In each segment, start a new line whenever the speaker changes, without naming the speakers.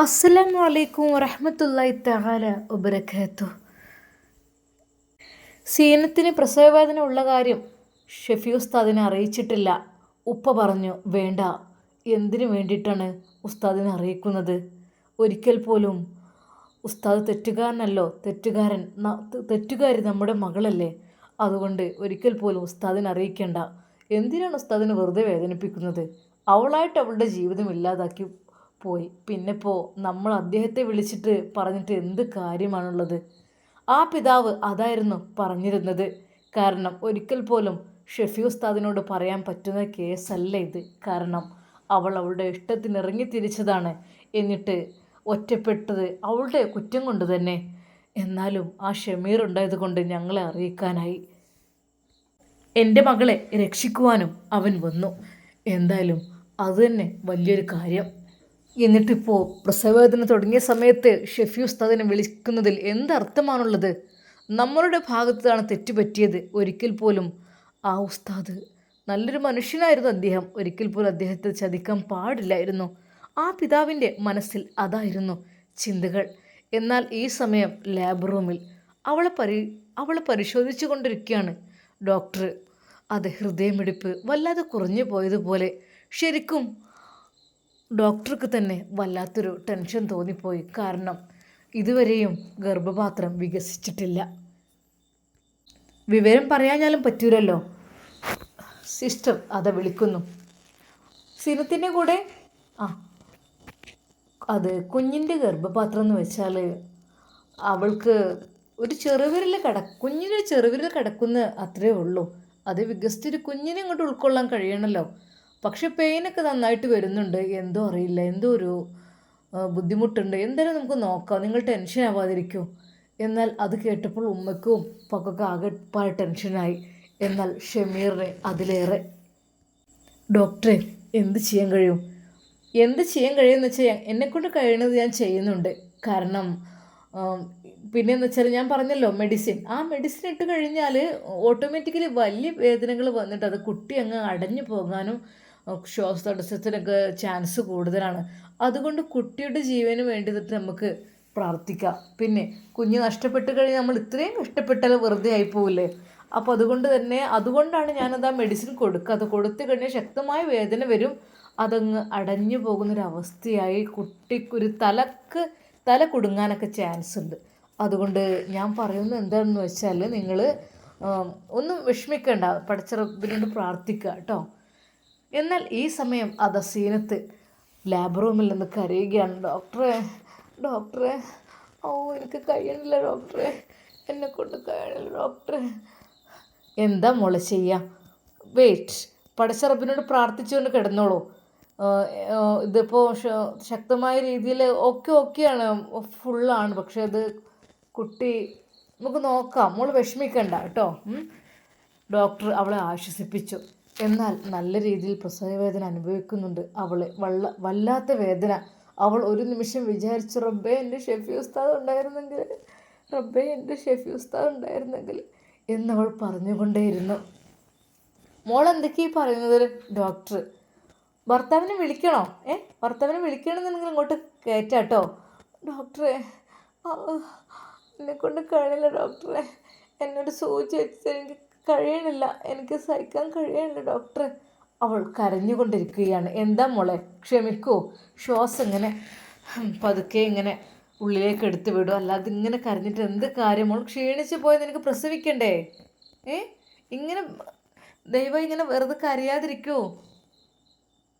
അസ്സലാമു അലൈക്കും വറഹ്മത്തുള്ളാഹി തആല വബറകാത്തു. സീനത്തിന് പ്രസവവേദന ഉള്ള കാര്യം ഷെഫി ഉസ്താദിനെ അറിയിച്ചിട്ടില്ല. ഉപ്പ പറഞ്ഞു വേണ്ട എന്തിനു വേണ്ടിയിട്ടാണ് ഉസ്താദിനെ അറിയിക്കുന്നത്? ഒരിക്കൽ പോലും ഉസ്താദ് തെറ്റുകാരനല്ലോ തെറ്റുകാരൻ തെറ്റുകാരി നമ്മുടെ മകളല്ലേ. അതുകൊണ്ട് ഒരിക്കൽ പോലും ഉസ്താദിനെ അറിയിക്കേണ്ട. എന്തിനാണ് ഉസ്താദിനെ വെറുതെ വേദനിപ്പിക്കുന്നത്? അവളായിട്ട് അവളുടെ ജീവിതം ഇല്ലാതാക്കി പോയി. പിന്നെ ഇപ്പോൾ നമ്മൾ അദ്ദേഹത്തെ വിളിച്ചിട്ട് പറഞ്ഞിട്ട് എന്ത് കാര്യമാണുള്ളത്? ആ പിതാവ് അതായിരുന്നു പറഞ്ഞിരുന്നത്. കാരണം ഒരിക്കൽ പോലും ഷെഫി ഉസ്താദിനോട് പറയാൻ പറ്റുന്ന കേസല്ല ഇത്. കാരണം അവൾ അവളുടെ ഇഷ്ടത്തിന് ഇറങ്ങി തിരിച്ചതാണ്. എന്നിട്ട് ഒറ്റപ്പെട്ടത് അവളുടെ കുറ്റം കൊണ്ട് തന്നെ. എന്നാലും ആ ഷമീർ ഉണ്ടായത് കൊണ്ട് ഞങ്ങളെ അറിയിക്കാനായി. എന്റെ മകളെ രക്ഷിക്കുവാനും അവൻ വന്നു. എന്തായാലും അതുതന്നെ വലിയൊരു കാര്യം. എന്നിട്ടിപ്പോൾ പ്രസവവേദന തുടങ്ങിയ സമയത്ത് ഷെഫി ഉസ്താദിനെ വിളിക്കുന്നതിൽ എന്തർത്ഥമാണുള്ളത്? നമ്മളുടെ ഭാഗത്താണ് തെറ്റുപറ്റിയത് ഒരിക്കൽ പോലും. ആ ഉസ്താദ് നല്ലൊരു മനുഷ്യനായിരുന്നു അദ്ദേഹം. ഒരിക്കൽ പോലും അദ്ദേഹത്തെ ചതിക്കാൻ പാടില്ലായിരുന്നു. ആ പിതാവിന്റെ മനസ്സിൽ അതായിരുന്നു ചിന്തകൾ. എന്നാൽ ഈ സമയം ലാബ് റൂമിൽ അവളെ പരി അവളെ പരിശോധിച്ചു കൊണ്ടിരിക്കുകയാണ് ഡോക്ടർ. അത് ഹൃദയമിടിപ്പ് വല്ലാതെ കുറഞ്ഞു പോയതുപോലെ. ശരിക്കും ഡോക്ടർക്ക് തന്നെ വല്ലാത്തൊരു ടെൻഷൻ തോന്നിപ്പോയി. കാരണം ഇതുവരെയും ഗർഭപാത്രം വികസിച്ചിട്ടില്ല. വിവരം പറയാഞ്ഞാലും പറ്റൂരല്ലോ സിസ്റ്റർ അത വിളിക്കുന്നു. സിനത്തിന്റെ കൂടെ? ആ. അത് കുഞ്ഞിന്റെ ഗർഭപാത്രം എന്ന് വെച്ചാൽ അവൾക്ക് ഒരു ചെറുവിരൽ കട കുഞ്ഞിന് ചെറുവിരൽ കിടക്കുന്ന അത്രേ ഉള്ളൂ. അത് വികസിച്ചൊരു കുഞ്ഞിനെ ഇങ്ങോട്ട് ഉൾക്കൊള്ളാൻ കഴിയണമല്ലോ പക്ഷെ പെയിനൊക്കെ നന്നായിട്ട് വരുന്നുണ്ട്. എന്തോ അറിയില്ല. എന്തോ ഒരു ബുദ്ധിമുട്ടുണ്ട്. എന്തായാലും നമുക്ക് നോക്കാം. നിങ്ങൾ ടെൻഷൻ ആവാതിരിക്കൂ. എന്നാൽ അത് കേട്ടപ്പോൾ ഉമ്മയ്ക്കും ഉപ്പക്കൊക്കെ ആകെ പല ടെൻഷനായി. എന്നാൽ ഷമീറിനെ അതിലേറെ. ഡോക്ടറെ എന്ത് ചെയ്യാൻ കഴിയും? എന്ത് ചെയ്യാൻ കഴിയുമെന്ന് വെച്ചാൽ എന്നെക്കൊണ്ട് കഴിയുന്നത് ഞാൻ ചെയ്യുന്നുണ്ട്. കാരണം പിന്നെ എന്ന് വെച്ചാൽ ഞാൻ പറഞ്ഞല്ലോ മെഡിസിൻ. ആ മെഡിസിൻ ഇട്ട് കഴിഞ്ഞാൽ ഓട്ടോമാറ്റിക്കലി വലിയ വേദനകൾ വന്നിട്ട് അത് കുട്ടി അങ്ങ് അടഞ്ഞു പോകാനും ശ്വാസതടസ്സത്തിനൊക്കെ ചാൻസ് കൂടുതലാണ്. അതുകൊണ്ട് കുട്ടിയുടെ ജീവന് വേണ്ടിയിട്ട് നമുക്ക് പ്രാർത്ഥിക്കാം. പിന്നെ കുഞ്ഞ് നഷ്ടപ്പെട്ട് കഴിഞ്ഞാൽ നമ്മൾ ഇത്രയും കഷ്ടപ്പെട്ടാൽ വെറുതെ ആയി പോവില്ലേ അപ്പോൾ അതുകൊണ്ട് തന്നെ അതുകൊണ്ടാണ് ഞാനത് ആ മെഡിസിൻ കൊടുക്കുക. അത് കൊടുത്തു കഴിഞ്ഞാൽ ശക്തമായ വേദന വരും. അതങ്ങ് അടഞ്ഞു പോകുന്നൊരവസ്ഥയായി കുട്ടിക്കൊരു തലക്ക് തല കുടുങ്ങാനൊക്കെ ചാൻസ് ഉണ്ട്. അതുകൊണ്ട് ഞാൻ പറയുന്നത് എന്താണെന്ന് വെച്ചാൽ നിങ്ങൾ ഒന്നും വിഷമിക്കേണ്ട. പടച്ചിറപ്പിനോട് പ്രാർത്ഥിക്കുക കേട്ടോ. എന്നാൽ ഈ സമയം അത് സീനത്ത് ലാബ് റൂമിൽ നിന്ന് കരയുകയാണ്. ഡോക്ടറെ ഡോക്ടറെ ഓ എനിക്ക് കഴിയണില്ല ഡോക്ടറെ. എന്നെ കൊണ്ട് കഴിയണില്ല ഡോക്ടറെ. എന്താ മോളെ ചെയ്യാം? വെയിറ്റ്. പടച്ചറബിനോട് പ്രാർത്ഥിച്ചുകൊണ്ട് കിടന്നോളൂ. ഇതിപ്പോൾ ശക്തമായ രീതിയിൽ ഓക്കെ ഓക്കെയാണ്. ഫുള്ളാണ് പക്ഷേ അത് കുട്ടി നമുക്ക് നോക്കാം. മോൾ വിഷമിക്കണ്ട കേട്ടോ. ഡോക്ടർ അവളെ ആശ്വസിപ്പിച്ചു. എന്നാൽ നല്ല രീതിയിൽ പ്രസവവേദന അനുഭവിക്കുന്നുണ്ട്. അവളെ വള്ള വല്ലാത്ത വേദന. അവൾ ഒരു നിമിഷം വിചാരിച്ചു റബ്ബേ എന്റെ ഷെഫി ഉസ്താദ് ഉണ്ടായിരുന്നെങ്കിൽ റബ്ബേ എന്റെ ഷെഫി ഉസ്താദ് ഉണ്ടായിരുന്നെങ്കിൽ എന്നവൾ പറഞ്ഞുകൊണ്ടേയിരുന്നു. മോൾ എന്തൊക്കെയാ പറയുന്നത്? ഡോക്ടർ. ഭർത്താവിനെ വിളിക്കണോ? ഏ? ഭർത്താവിനെ വിളിക്കണമെന്നുണ്ടെങ്കിൽ ഇങ്ങോട്ട് കയറ്റാട്ടോ ഡോക്ടറെ എന്നെ കൊണ്ട് കഴിയില്ല ഡോക്ടറെ. എന്നോട് സൂചി എനിക്ക് കഴിയണില്ല. എനിക്ക് സഹിക്കാൻ കഴിയണില്ല ഡോക്ടറെ അവൾ കരഞ്ഞുകൊണ്ടിരിക്കുകയാണ്. എന്താ മോളെ? ക്ഷമിക്കൂ. ശ്വാസം ഇങ്ങനെ പതുക്കെ ഇങ്ങനെ ഉള്ളിലേക്ക് എടുത്തു വിടും. അല്ലാതെ ഇങ്ങനെ കരഞ്ഞിട്ട് എന്ത് കാര്യം? മോൾ ക്ഷീണിച്ച് പോയത് എനിക്ക് പ്രസവിക്കണ്ടേ? ഏ? ഇങ്ങനെ ദൈവം ഇങ്ങനെ വെറുതെ കരയാതിരിക്കൂ.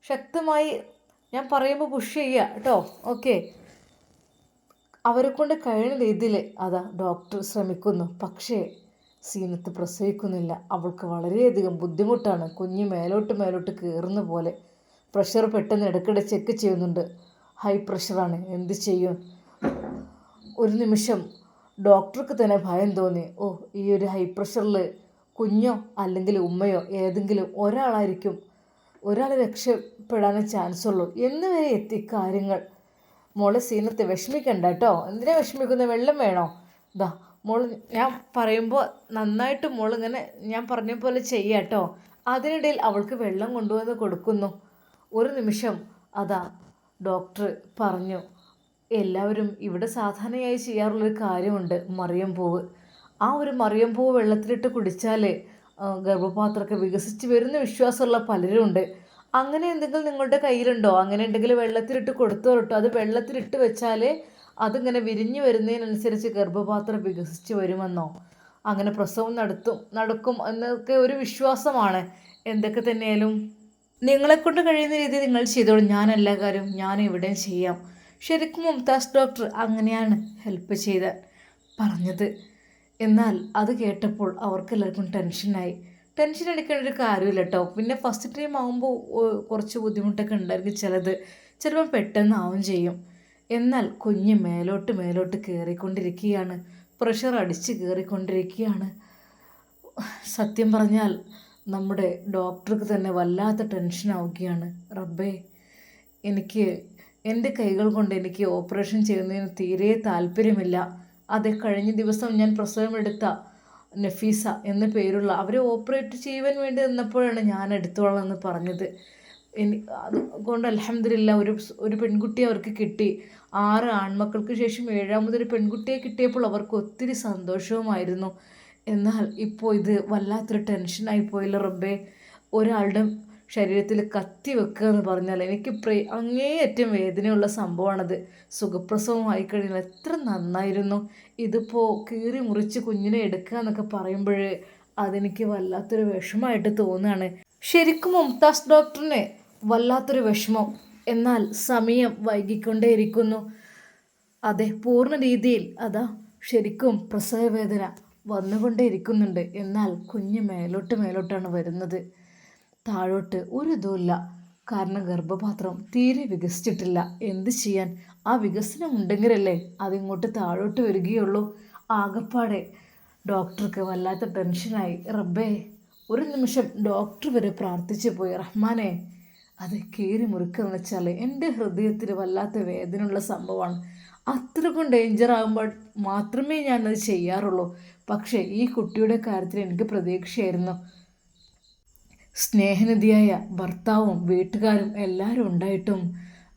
ശക്തമായി ഞാൻ പറയുമ്പോൾ പുഷ് ചെയ്യുക കേട്ടോ? ഓക്കെ അവരെ കൊണ്ട് കഴിയുന്ന രീതിയിൽ അതാ ഡോക്ടർ ശ്രമിക്കുന്നു. പക്ഷേ സീനത്ത് പ്രസവിക്കുന്നില്ല. അവൾക്ക് വളരെയധികം ബുദ്ധിമുട്ടാണ്. കുഞ്ഞ് മേലോട്ട് മേലോട്ട് കയറുന്ന പോലെ. പ്രഷർ പെട്ടെന്ന് ഇടയ്ക്കിടെ ചെക്ക് ചെയ്യുന്നുണ്ട്. ഹൈ പ്രഷറാണ്. എന്ത് ചെയ്യും? ഒരു നിമിഷം. ഡോക്ടർക്ക് തന്നെ ഭയം തോന്നി. ഓ ഈ ഒരു ഹൈ പ്രഷറിൽ കുഞ്ഞോ അല്ലെങ്കിൽ ഉമ്മയോ ഏതെങ്കിലും ഒരാളായിരിക്കും. ഒരാൾ രക്ഷപ്പെടാനേ ചാൻസ് ഉള്ളൂ എന്ന് വരെ എത്തി കാര്യങ്ങൾ. മോളെ സീനത്തെ വിഷമിക്കണ്ട കേട്ടോ. എന്തിനാ വിഷമിക്കുന്നത് വെള്ളം വേണോ? ഇതാ മോൾ ഞാൻ പറയുമ്പോൾ നന്നായിട്ട് മോൾ ഇങ്ങനെ ഞാൻ പറഞ്ഞ പോലെ ചെയ്യാട്ടോ. അതിനിടയിൽ അവൾക്ക് വെള്ളം കൊണ്ടുവന്ന് കൊടുക്കുന്നു. ഒരു നിമിഷം അതാ ഡോക്ടർ പറഞ്ഞു എല്ലാവരും ഇവിടെ സാധാരണയായി ചെയ്യാറുള്ളൊരു കാര്യമുണ്ട് മറിയം പൂവ് ആ ഒരു മറിയം പൂവ് വെള്ളത്തിലിട്ട് കുടിച്ചാൽ ഗർഭപാത്രമൊക്കെ വികസിച്ച് വരുന്ന വിശ്വാസമുള്ള പലരും ഉണ്ട്. അങ്ങനെ എന്തെങ്കിലും നിങ്ങളുടെ കയ്യിലുണ്ടോ? അങ്ങനെ ഉണ്ടെങ്കിൽ വെള്ളത്തിലിട്ട് കൊടുത്തോ കേട്ടോ അത് വെള്ളത്തിലിട്ട് വെച്ചാൽ അതിങ്ങനെ വിരിഞ്ഞു വരുന്നതിനനുസരിച്ച് ഗർഭപാത്രം വികസിച്ച് വരുമെന്നോ? അങ്ങനെ പ്രസവം നടത്തും നടക്കും എന്നൊക്കെ ഒരു വിശ്വാസമാണ്. എന്തൊക്കെ തന്നെയാലും. നിങ്ങളെക്കൊണ്ട് കഴിയുന്ന രീതിയിൽ നിങ്ങൾ ചെയ്തോളൂ. ഞാൻ എല്ലാ കാര്യവും ഞാൻ ഇവിടെ ചെയ്യാം. ശരിക്കും മുംതാസ് ഡോക്ടർ അങ്ങനെയാണ് ഹെൽപ്പ് ചെയ്ത് പറഞ്ഞത്. എന്നാൽ അത് കേട്ടപ്പോൾ അവർക്കെല്ലാവർക്കും ടെൻഷനായി. ടെൻഷൻ എടുക്കേണ്ട ഒരു കാര്യമില്ല കേട്ടോ. പിന്നെ ഫസ്റ്റ് ടൈം ആകുമ്പോൾ കുറച്ച് ബുദ്ധിമുട്ടൊക്കെ ഉണ്ടായിരിക്കും ചിലത്. ചിലപ്പോൾ പെട്ടെന്നാവും ചെയ്യും. എന്നാൽ കുഞ്ഞ് മേലോട്ട് മേലോട്ട് കയറിക്കൊണ്ടിരിക്കുകയാണ് പ്രഷർ അടിച്ച് കയറിക്കൊണ്ടിരിക്കുകയാണ് സത്യം പറഞ്ഞാൽ നമ്മുടെ ഡോക്ടർക്ക് തന്നെ വല്ലാത്ത ടെൻഷൻ ആവുകയാണ്. റബ്ബേ എനിക്ക് എന്റെ കൈകൾ കൊണ്ട് എനിക്ക് ഓപ്പറേഷൻ ചെയ്യുന്നതിന് തീരെ താല്പര്യമില്ല. അതെ കഴിഞ്ഞ ദിവസം ഞാൻ പ്രസവമെടുത്ത നഫീസ എന്ന പേരുള്ള അവരെ ഓപ്പറേറ്റ് ചെയ്യുവാൻ വേണ്ടി നിന്നപ്പോഴാണ് ഞാൻ എടുത്തോളാം എന്ന് പറഞ്ഞത്. അതുകൊണ്ട് അലഹമില്ല ഒരു ഒരു പെൺകുട്ടി അവർക്ക് കിട്ടി. ആറ് ആൺമക്കൾക്ക് ശേഷം ഏഴാമതൊരു പെൺകുട്ടിയെ കിട്ടിയപ്പോൾ അവർക്ക് ഒത്തിരി സന്തോഷവുമായിരുന്നു. എന്നാൽ ഇപ്പോൾ ഇത് വല്ലാത്തൊരു ടെൻഷനായി പോയില്ല റബ്ബേ. ഒരാളുടെ ശരീരത്തിൽ കത്തി വെക്കുക എന്ന് പറഞ്ഞാൽ എനിക്ക് പ്രേ അങ്ങേയറ്റം വേദനയുള്ള സംഭവമാണത്. സുഖപ്രസവമായി കഴിഞ്ഞാൽ എത്ര നന്നായിരുന്നു. ഇതിപ്പോൾ കീറി മുറിച്ച് കുഞ്ഞിനെ എടുക്കുക എന്നൊക്കെ പറയുമ്പോൾ അതെനിക്ക് വല്ലാത്തൊരു വിഷമമായിട്ട് തോന്നുകയാണ്. ശരിക്കും മുംതാസ് ഡോക്ടറിന് വല്ലാത്തൊരു വിഷമം. എന്നാൽ സമയം വൈകിക്കൊണ്ടേയിരിക്കുന്നു. അതെ പൂർണ രീതിയിൽ അതാ ശരിക്കും പ്രസവവേദന വന്നുകൊണ്ടേയിരിക്കുന്നുണ്ട്. എന്നാൽ കുഞ്ഞ് മേലോട്ട് മേലോട്ടാണ് വരുന്നത്. താഴോട്ട് ഒരു ഇതുമില്ല. കാരണം ഗർഭപാത്രം തീരെ വികസിച്ചിട്ടില്ല. എന്ത് ചെയ്യാൻ? ആ വികസനം ഉണ്ടെങ്കിലല്ലേ അതിങ്ങോട്ട് താഴോട്ട് വരികയുള്ളൂ. ആകപ്പാടെ ഡോക്ടർക്ക് വല്ലാത്ത ടെൻഷനായി. റബ്ബേ ഒരു നിമിഷം ഡോക്ടർ വരെ പ്രാർത്ഥിച്ചു പോയി റഹ്മാനെ അത് കീറി മുറുക്കെന്ന് വെച്ചാൽ എന്റെ ഹൃദയത്തിൽ വല്ലാത്ത വേദനയുള്ള സംഭവമാണ്. അത്രക്കും ഡേഞ്ചർ ആകുമ്പോൾ മാത്രമേ ഞാനത് ചെയ്യാറുള്ളൂ. പക്ഷേ ഈ കുട്ടിയുടെ കാര്യത്തിൽ എനിക്ക് പ്രതീക്ഷയായിരുന്നു. സ്നേഹനിധിയായ ഭർത്താവും വീട്ടുകാരും എല്ലാവരും ഉണ്ടായിട്ടും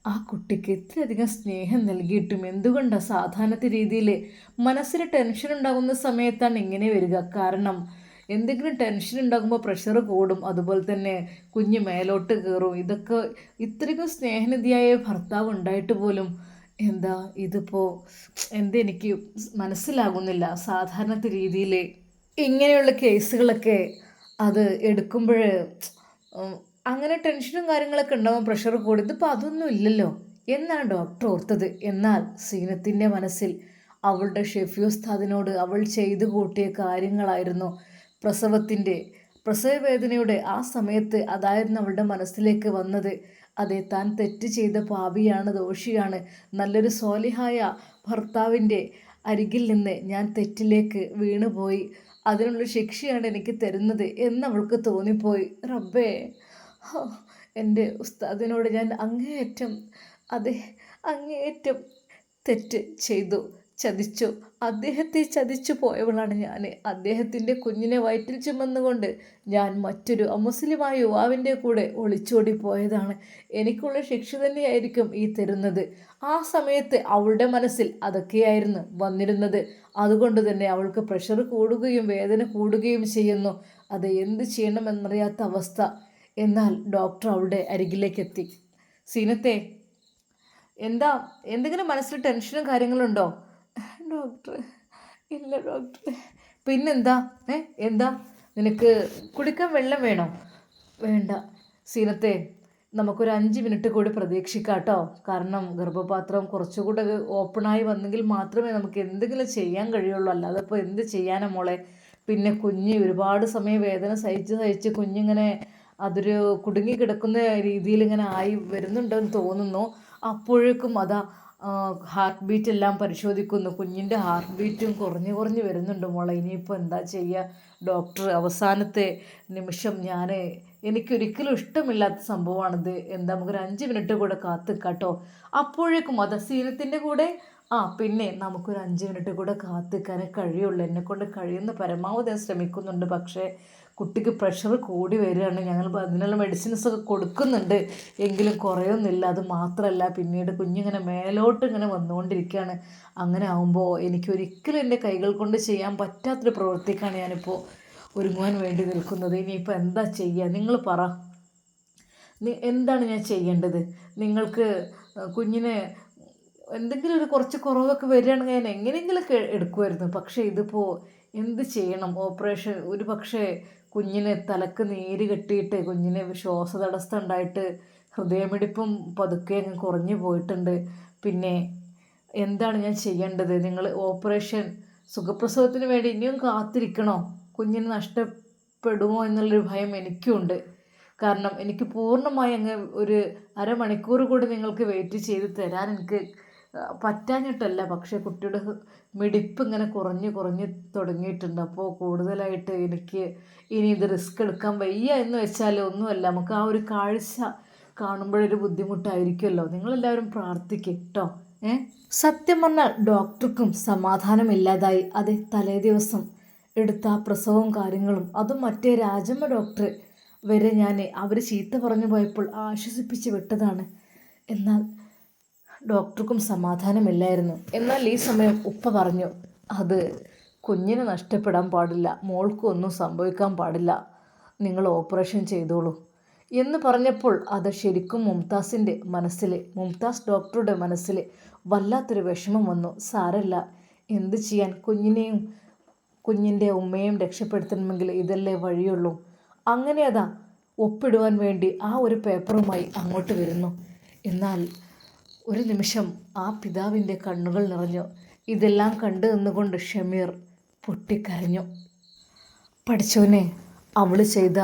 ആ കുട്ടിക്ക് ഇത്രയധികം സ്നേഹം നൽകിയിട്ടും എന്തുകൊണ്ടാണ് സാധാരണത്തെ രീതിയിൽ മനസ്സിന് ടെൻഷൻ ഉണ്ടാകുന്ന സമയത്താണ് ഇങ്ങനെ വരിക? കാരണം എന്തെങ്കിലും ടെൻഷൻ ഉണ്ടാകുമ്പോൾ പ്രഷർ കൂടും. അതുപോലെ തന്നെ കുഞ്ഞ് മേലോട്ട് കയറും ഇതൊക്കെ ഇത്രയ്ക്കും സ്നേഹനിധിയായ ഭർത്താവ് ഉണ്ടായിട്ട് പോലും എന്താ ഇതിപ്പോൾ എന്തെനിക്ക് മനസ്സിലാകുന്നില്ല. സാധാരണ രീതിയിൽ ഇങ്ങനെയുള്ള കേസുകളൊക്കെ അത് എടുക്കുമ്പോൾ അങ്ങനെ ടെൻഷനും കാര്യങ്ങളൊക്കെ ഉണ്ടാവും. പ്രഷർ കൂടി. ഇതിപ്പോൾ അതൊന്നും ഇല്ലല്ലോ. എന്നാണ് ഡോക്ടർ ഓർത്തത്? എന്നാൽ സീനത്തിന്റെ മനസ്സിൽ അവളുടെ ഷെഫി ഉസ്താദിനോട് അവൾ ചെയ്തു കൂട്ടിയ കാര്യങ്ങളായിരുന്നു പ്രസവത്തിന്റെ പ്രസവവേദനയുടെ ആ സമയത്ത് അതായിരുന്നു അവളുടെ മനസ്സിലേക്ക് വന്നത്. അതെ താൻ തെറ്റ് ചെയ്ത പാപിയാണ് ദോഷിയാണ്. നല്ലൊരു സോലിഹായ ഭർത്താവിന്റെ അരികിൽ നിന്ന് ഞാൻ തെറ്റിലേക്ക് വീണുപോയി. അതിനുള്ള ശിക്ഷയാണ് എനിക്ക് തരുന്നത് എന്നവൾക്ക് തോന്നിപ്പോയി. റബ്ബേ എന്റെ ഉസ്താദിനോട് ഞാൻ അങ്ങേയറ്റം അതെ അങ്ങേയറ്റം തെറ്റ് ചെയ്തു ചതിച്ചു. അദ്ദേഹത്തെ ചതിച്ചു പോയവളാണ് ഞാൻ അദ്ദേഹത്തിന്റെ കുഞ്ഞിനെ വയറ്റിൽ ചുമന്നുകൊണ്ട് ഞാൻ മറ്റൊരു അമുസ്ലിമായ യുവാവിന്റെ കൂടെ ഒളിച്ചോടി പോയതാണ്. എനിക്കുള്ള ശിക്ഷ തന്നെയായിരിക്കും ഈ തരുന്നത്. ആ സമയത്ത് അവളുടെ മനസ്സിൽ അതൊക്കെയായിരുന്നു വന്നിരുന്നത്. അതുകൊണ്ട് തന്നെ അവൾക്ക് പ്രഷർ കൂടുകയും വേദന കൂടുകയും ചെയ്യുന്നു. അത് എന്ത് ചെയ്യണമെന്നറിയാത്ത അവസ്ഥ. എന്നാൽ ഡോക്ടർ അവളുടെ അരികിലേക്ക് എത്തി സീനത്തെ എന്താ എന്തെങ്കിലും മനസ്സിൽ ടെൻഷനും കാര്യങ്ങളുണ്ടോ ഡോക്ടർ. ഇല്ല ഡോക്ടർ. പിന്നെന്താ? ഏ എന്താ? നിനക്ക് കുടിക്കാൻ വെള്ളം വേണോ? വേണ്ട. സീനത്തെ നമുക്കൊരു അഞ്ച് മിനിറ്റ് കൂടി പ്രതീക്ഷിക്കാം കേട്ടോ. കാരണം ഗർഭപാത്രം കുറച്ചുകൂടെ ഓപ്പണായി വന്നെങ്കിൽ മാത്രമേ നമുക്ക് എന്തെങ്കിലും ചെയ്യാൻ കഴിയുള്ളൂ. അല്ലാതെ ഇപ്പോൾ എന്ത് ചെയ്യാനാ മോളെ? പിന്നെ കുഞ്ഞ് ഒരുപാട് സമയം വേദന സഹിച്ച് സഹിച്ച് കുഞ്ഞിങ്ങനെ അതൊരു കുടുങ്ങി കിടക്കുന്ന രീതിയിൽ ഇങ്ങനെ ആയി വരുന്നുണ്ടെന്ന് തോന്നുന്നു. അപ്പോഴേക്കും അതാ ഹാർട്ട് ബീറ്റ് എല്ലാം പരിശോധിക്കുന്നു. കുഞ്ഞിന്റെ ഹാർട്ട് ബീറ്റും കുറഞ്ഞു കുറഞ്ഞു വരുന്നുണ്ട് മോളെ. ഇനിയിപ്പോൾ എന്താ ചെയ്യുക ഡോക്ടർ അവസാനത്തെ നിമിഷം ഞാൻ എനിക്കൊരിക്കലും ഇഷ്ടമില്ലാത്ത സംഭവമാണിത്. എന്താ നമുക്കൊരു അഞ്ച് മിനിറ്റ് കൂടെ കാത്തു കേട്ടോ അപ്പോഴേക്കും അത് സീനത്തിന്റെ കൂടെ? ആ പിന്നെ നമുക്കൊരു അഞ്ച് മിനിറ്റ് കൂടെ കാത്തിക്കാനേ കഴിയുള്ളൂ. എന്നെക്കൊണ്ട് കഴിയുന്ന പരമാവധി ശ്രമിക്കുന്നുണ്ട്. പക്ഷേ കുട്ടിക്ക് പ്രഷർ കൂടി വരികയാണ്. ഞങ്ങൾ അതിനുള്ള മെഡിസിൻസ് ഒക്കെ കൊടുക്കുന്നുണ്ട്. എങ്കിലും കുറയൊന്നുമില്ല. അത് മാത്രമല്ല പിന്നീട് കുഞ്ഞിങ്ങനെ മേലോട്ട് ഇങ്ങനെ വന്നുകൊണ്ടിരിക്കുകയാണ്. അങ്ങനെ ആകുമ്പോൾ എനിക്ക് ഒരിക്കലും എന്റെ കൈകൾ കൊണ്ട് ചെയ്യാൻ പറ്റാത്തൊരു പ്രവൃത്തിക്കാണ് ഞാനിപ്പോൾ ഒരുങ്ങുവാൻ വേണ്ടി നിൽക്കുന്നത്. ഇനിയിപ്പോൾ എന്താ ചെയ്യുക നിങ്ങൾ പറ. എന്താണ് ഞാൻ ചെയ്യേണ്ടത്? നിങ്ങൾക്ക് കുഞ്ഞിനെ എന്തെങ്കിലും ഒരു കുറച്ച് കുറവൊക്കെ വരികയാണെങ്കിൽ ഞാൻ എങ്ങനെയെങ്കിലും എടുക്കുമായിരുന്നു. പക്ഷേ ഇതിപ്പോൾ എന്ത് ചെയ്യണം? ഓപ്പറേഷൻ ഒരു പക്ഷേ കുഞ്ഞിന് തലക്ക് നീര് കെട്ടിയിട്ട് കുഞ്ഞിന് ശ്വാസ തടസ്സം ഉണ്ടായിട്ട് ഹൃദയമിടിപ്പും പതുക്കെ അങ്ങ് കുറഞ്ഞു പോയിട്ടുണ്ട്. പിന്നെ എന്താണ് ഞാൻ ചെയ്യേണ്ടത്? നിങ്ങൾ ഓപ്പറേഷൻ സുഖപ്രസവത്തിന് വേണ്ടി ഇനിയും കാത്തിരിക്കണോ? കുഞ്ഞിന് നഷ്ടപ്പെടുമോ എന്നുള്ളൊരു ഭയം എനിക്കുണ്ട്. കാരണം എനിക്ക് പൂർണമായി അങ്ങ് ഒരു അരമണിക്കൂർ കൂടി നിങ്ങൾക്ക് വെയിറ്റ് ചെയ്ത് തരാൻ എനിക്ക് പറ്റാഞ്ഞിട്ടല്ല പക്ഷേ കുട്ടിയുടെ മിടിപ്പ് ഇങ്ങനെ കുറഞ്ഞ് കുറഞ്ഞ് തുടങ്ങിയിട്ടുണ്ട്. അപ്പോൾ കൂടുതലായിട്ട് എനിക്ക് ഇനി ഇത് റിസ്ക് എടുക്കാൻ വയ്യ എന്ന് വെച്ചാൽ ഒന്നുമല്ല. നമുക്ക് ആ ഒരു കാഴ്ച കാണുമ്പോഴൊരു ബുദ്ധിമുട്ടായിരിക്കുമല്ലോ. നിങ്ങളെല്ലാവരും പ്രാർത്ഥിക്കും കേട്ടോ ഏ? സത്യം പറഞ്ഞാൽ ഡോക്ടർക്കും സമാധാനമില്ലാതായി അതെ തലേ ദിവസം എടുത്ത പ്രസവവും കാര്യങ്ങളും. അതും മറ്റേ രാജമ്മ ഡോക്ടർ വരെ ഞാൻ അവർ ചീത്ത പറഞ്ഞു പോയപ്പോൾ ആശ്വസിപ്പിച്ച് വിട്ടതാണ്. എന്നാൽ ഡോക്ടർക്കും സമാധാനമില്ലായിരുന്നു. എന്നാൽ ഈ സമയം ഉപ്പ പറഞ്ഞു അത് കുഞ്ഞിനെ നഷ്ടപ്പെടാൻ പാടില്ല. മോൾക്കും ഒന്നും സംഭവിക്കാൻ പാടില്ല. നിങ്ങൾ ഓപ്പറേഷൻ ചെയ്തോളൂ. എന്ന് പറഞ്ഞപ്പോൾ അത് ശരിക്കും മുംതാസിന്റെ മനസ്സിൽ മുംതാസ് ഡോക്ടറുടെ മനസ്സിൽ വല്ലാത്തൊരു വിഷമം വന്നു. സാരല്ല എന്ത് ചെയ്യാൻ? കുഞ്ഞിനെയും കുഞ്ഞിന്റെ ഉമ്മയും രക്ഷപ്പെടുത്തണമെങ്കിൽ ഇതല്ലേ വഴിയുള്ളൂ. അങ്ങനെ അതാ ഒപ്പിടുവാൻ വേണ്ടി ആ ഒരു പേപ്പറുമായി അങ്ങോട്ട് വരുന്നു. എന്നാൽ ഒരു നിമിഷം ആ പിതാവിന്റെ കണ്ണുകൾ നിറഞ്ഞു. ഇതെല്ലാം കണ്ടു നിന്നുകൊണ്ട് ഷമീർ പൊട്ടിക്കരഞ്ഞു. പഠിച്ചവനെ അവൾ ചെയ്ത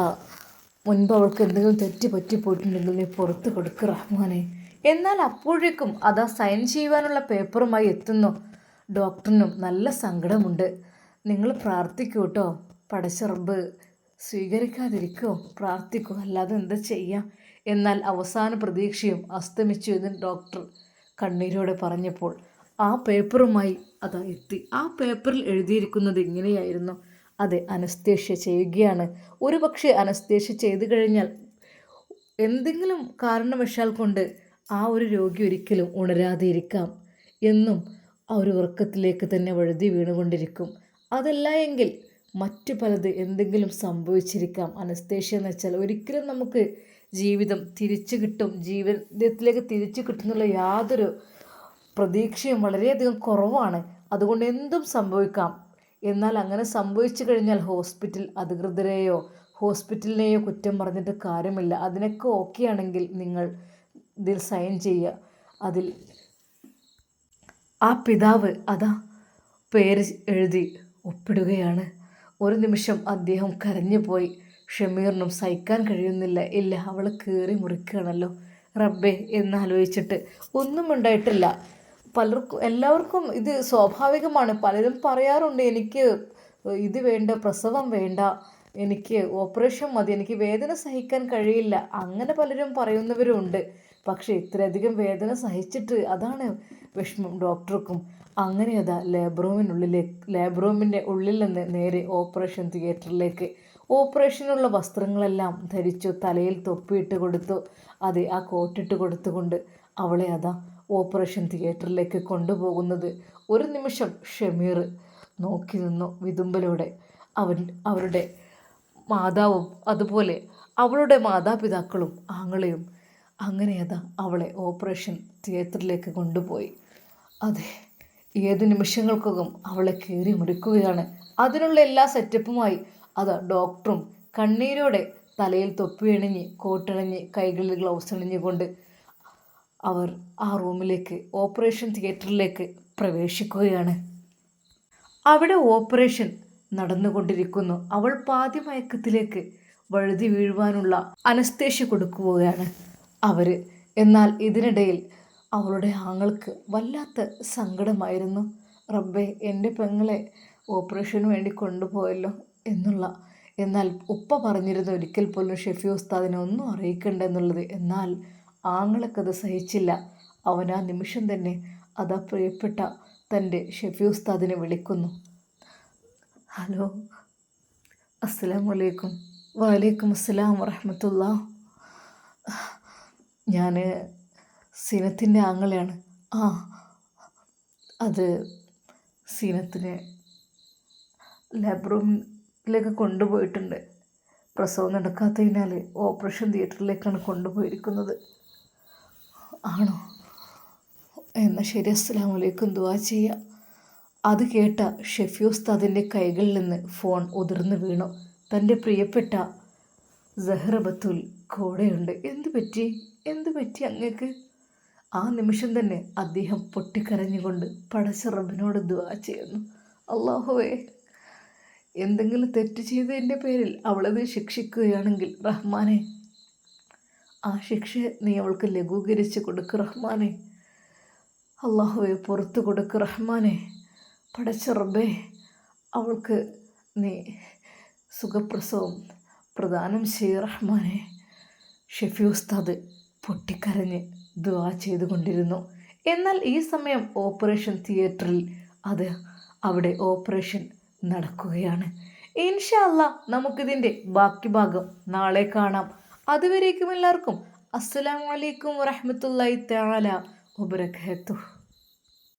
മുൻപ് അവൾക്ക് എന്തെങ്കിലും തെറ്റ് പറ്റിപ്പോയിട്ടുണ്ടെങ്കിൽ നീ പുറത്ത് കൊടുക്ക് റഹ്മാനെ. എന്നാൽ അപ്പോഴേക്കും അതാ സൈൻ ചെയ്യുവാനുള്ള പേപ്പറുമായി എത്തുന്നു. ഡോക്ടറിനും നല്ല സങ്കടമുണ്ട്. നിങ്ങൾ പ്രാർത്ഥിക്കൂ കേട്ടോ. പടച്ചറബ് സ്വീകരിക്കാതിരിക്കോ? പ്രാർത്ഥിക്കൂ. അല്ലാതെ എന്താ ചെയ്യാം? എന്നാൽ അവസാന പ്രതീക്ഷയും അസ്തമിച്ചു എന്ന് ഡോക്ടർ കണ്ണീരോടെ പറഞ്ഞപ്പോൾ ആ പേപ്പറുമായി അതാ എത്തി. ആ പേപ്പറിൽ എഴുതിയിരിക്കുന്നത് ഇങ്ങനെയായിരുന്നു. അതെ അനസ്തേഷ്യ ചെയ്യുകയാണ്. ഒരു പക്ഷേ അനസ്തേഷ്യ ചെയ്തു കഴിഞ്ഞാൽ എന്തെങ്കിലും കാരണവശാൽ കൊണ്ട് ആ ഒരു രോഗി ഒരിക്കലും ഉണരാതെ ഇരിക്കാം എന്നും ആ ഒരു ഉറക്കത്തിലേക്ക് തന്നെ വഴുതി വീണുകൊണ്ടിരിക്കും. അതല്ല എങ്കിൽ മറ്റു പലത് എന്തെങ്കിലും സംഭവിച്ചിരിക്കാം. അനസ്തേഷ്യ എന്ന് വെച്ചാൽ ഒരിക്കലും നമുക്ക് ജീവിതം തിരിച്ചു കിട്ടും. ജീവിതത്തിലേക്ക് തിരിച്ചു കിട്ടുന്നുള്ള യാതൊരു പ്രതീക്ഷയും വളരെയധികം കുറവാണ്. അതുകൊണ്ട് എന്തും സംഭവിക്കാം. എന്നാൽ അങ്ങനെ സംഭവിച്ചു കഴിഞ്ഞാൽ ഹോസ്പിറ്റൽ അധികൃതരെയോ ഹോസ്പിറ്റലിനെയോ കുറ്റം പറഞ്ഞിട്ട് കാര്യമില്ല. അതിനൊക്കെ ഓക്കെ ആണെങ്കിൽ നിങ്ങൾ ഇതിൽ സൈൻ ചെയ്യുക. അതിൽ ആ പിതാവ് അതാ പേര് എഴുതി ഒപ്പിടുകയാണ്. ഒരു നിമിഷം അദ്ദേഹം കരഞ്ഞുപോയി. ഷമീറിനും സഹിക്കാൻ കഴിയുന്നില്ല. ഇല്ല അവൾ കീറി മുറിക്കുകയാണല്ലോ. റബ്ബേ എന്നാലോചിച്ചിട്ട്. ഒന്നും ഉണ്ടായിട്ടില്ല. പലർക്കും എല്ലാവർക്കും ഇത് സ്വാഭാവികമാണ്. പലരും പറയാറുണ്ട് എനിക്ക് ഇത് വേണ്ട പ്രസവം വേണ്ട എനിക്ക് ഓപ്പറേഷൻ മതി എനിക്ക് വേദന സഹിക്കാൻ കഴിയില്ല. അങ്ങനെ പലരും പറയുന്നവരുണ്ട് പക്ഷേ ഇത്രയധികം വേദന സഹിച്ചിട്ട് അതാണ് വിഷമം ഡോക്ടർക്കും. അങ്ങനെ അതാ ലേബ്രോമിനുള്ളിലേക്ക് റൂമിന്റെ ഉള്ളിൽ നിന്ന് നേരെ ഓപ്പറേഷൻ തിയേറ്ററിലേക്ക്. ഓപ്പറേഷനുള്ള വസ്ത്രങ്ങളെല്ലാം ധരിച്ചു തലയിൽ തൊപ്പിയിട്ട് കൊടുത്തു. അതെ ആ കോട്ടിട്ട് കൊടുത്തുകൊണ്ട് അവളെ അതാ ഓപ്പറേഷൻ തിയേറ്ററിലേക്ക് കൊണ്ടുപോകുന്നത്. ഒരു നിമിഷം ഷമീർ നോക്കി നിന്നു വിതുമ്പലോടെ. അവൻ അവരുടെ മാതാവും അതുപോലെ അവളുടെ മാതാപിതാക്കളും ആങ്ങളെയും. അങ്ങനെ അതാ അവളെ ഓപ്പറേഷൻ തിയേറ്ററിലേക്ക് കൊണ്ടുപോയി. അതെ ഏത് നിമിഷങ്ങൾക്കകം അവളെ കീറി മുറിക്കുകയാണ്. അതിനുള്ള എല്ലാ സെറ്റപ്പുമായി അതാ ഡോക്ടറും കണ്ണീരോടെ തലയിൽ തൊപ്പിയണിഞ്ഞ് കോട്ടണിഞ്ഞ് കൈകളിൽ ഗ്ലൗസ് അണിഞ്ഞുകൊണ്ട് അവർ ആ റൂമിലേക്ക് ഓപ്പറേഷൻ തിയേറ്ററിലേക്ക് പ്രവേശിക്കുകയാണ്. അവിടെ ഓപ്പറേഷൻ നടന്നുകൊണ്ടിരിക്കുന്നു. അവൾ പാതി മയക്കത്തിലേക്ക് വഴുതി വീഴുവാനുള്ള അനസ്തേഷ്യ കൊടുക്കുകയാണ് അവർ എന്നാൽ ഇതിനിടയിൽ അവളുടെ ആങ്ങൾക്ക് വല്ലാത്ത സങ്കടമായിരുന്നു. റബ്ബെ എന്റെ പെങ്ങളെ ഓപ്പറേഷന് വേണ്ടി കൊണ്ടുപോയല്ലോ. എന്നുള്ള. എന്നാൽ ഉപ്പ പറഞ്ഞിരുന്ന ഒരിക്കൽ പോലും ഷെഫി ഉസ്താദിനെ ഒന്നും അറിയിക്കണ്ട എന്നുള്ളത്. എന്നാൽ ആങ്ങളക്കത് സഹിച്ചില്ല. അവൻ ആ നിമിഷം തന്നെ അതാ പ്രിയപ്പെട്ട തന്റെ ഷെഫി ഉസ്താദിനെ വിളിക്കുന്നു. ഹലോ. അലൈക്കും വലൈക്കും അസ്സലാം വറഹമത്തുള്ള. ഞാൻ സീനത്തിന്റെ ആങ്ങളെയാണ്. ആ അത് സീനത്തിന് ലാബ് റൂമിലേക്ക് കൊണ്ടുപോയിട്ടുണ്ട്. പ്രസവം നടക്കാത്തതിനാൽ ഓപ്പറേഷൻ തിയേറ്ററിലേക്കാണ് കൊണ്ടുപോയിരിക്കുന്നത്. ആണോ? എന്നാൽ ശരി അസ്സലാമു വലൈക്കും ദുവാ ചെയ്യാം. അത് കേട്ട ഷെഫി ഉസ്താദിന്റെ കൈകളിൽ നിന്ന് ഫോൺ ഉതിർന്നു വീണു. തന്റെ പ്രിയപ്പെട്ട ബത്തുൽ കൂടെയുണ്ട്. എന്ത് പറ്റി? എന്ത് പറ്റി അങ്ങക്ക്? ആ നിമിഷം തന്നെ അദ്ദേഹം പൊട്ടിക്കരഞ്ഞുകൊണ്ട് പടച്ച റബിനോട് ദുവാ ചെയ്യുന്നു. അള്ളാഹുവേ എന്തെങ്കിലും തെറ്റ് ചെയ്തതിന്റെ പേരിൽ അവളത് ശിക്ഷിക്കുകയാണെങ്കിൽ റഹ്മാനെ. ആ ശിക്ഷ നീ അവൾക്ക് ലഘൂകരിച്ച് കൊടുക്ക് റഹ്മാനെ. അള്ളാഹുവെ പുറത്തു കൊടുക്ക് റഹ്മാനെ. പടച്ച റബ്ബേ അവൾക്ക് നീ സുഖപ്രസവം പ്രദാനം ചെയ്യ റഹ്മാനെ. ഷെഫി ഉസ്താദ് പൊട്ടിക്കരഞ്ഞ് ദുവാ ചെയ്തുകൊണ്ടിരുന്നു. എന്നാൽ ഈ സമയം ഓപ്പറേഷൻ തിയേറ്ററിൽ അത് അവിടെ ഓപ്പറേഷൻ നടക്കുകയാണ്. ഇൻഷല്ല നമുക്കിതിന്റെ ബാക്കി ഭാഗം നാളെ കാണാം. അതുവരേക്കും എല്ലാവർക്കും അസ്സലാമു അലൈക്കും വറഹ്മത്തുള്ളാഹി തആല വബറകാതുഹു.